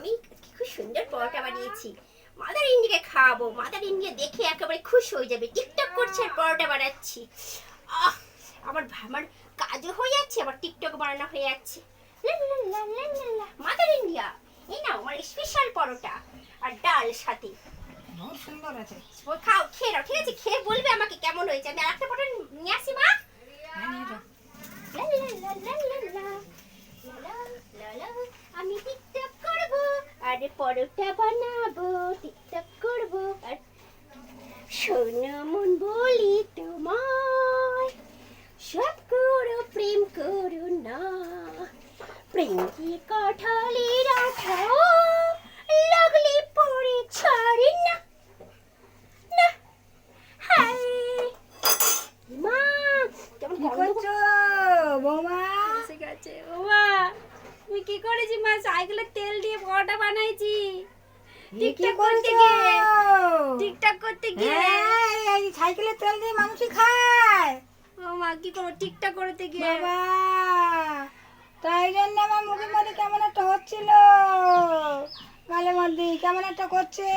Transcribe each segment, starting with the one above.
আমি কি খুব সুন্দর পরোটা বানিয়েছি। মাদার ইন্ডিয়াকে খাওয়াবো মাদার ইন্ডিয়া দেখে একেবারে খুশি হয়ে যাবে। টিকটক করছে আর পরোটা বানাচ্ছি। আহ আমার আমার কাজও হয়ে যাচ্ছে আবার টিকটক বানানো হয়ে যাচ্ছে। মাদার ইন্ডিয়া এই নাও আমার স্পেশাল পরোটা আর ডাল সাথে। সুন্দর আছে। খাও খেয়ে নাও ঠিক আছে? খেয়ে বলবে আমাকে কেমন হয়েছে। আমি আরেকটা পরোটা আর পরোটা বানাবো টিকটক করব। আর শোনো মন বলি তোমায় সব করো প্রেম করো না। প্রেম কি কাঠালির আঠা লাগলে পরে ছাড়ে না। না হাই মা কেমন করছ বৌমা? এসে গেছে ওমা আমি কি করেছি মা? সাইকেলে তেল দিয়ে পরোটা বানাইছি। টিকটক করতে গিয়ে টিকটক করতে গিয়ে। হ্যাঁ এই সাইকেলে তেল দিয়ে মানুষই খায়। ও মা কি করব? টিকটক করতে গিয়ে। বাবা তাই জন্য আমার মুখের মধ্যে কেমন একটা হচ্ছিল। মাঝে মধ্যে কেমন একটা করছে।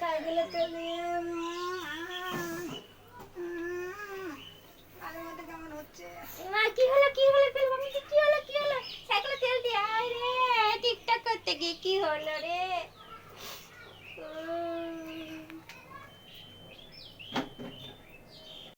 সাইকেলে তেল দিয়ে গিয়ে কি হলো রে?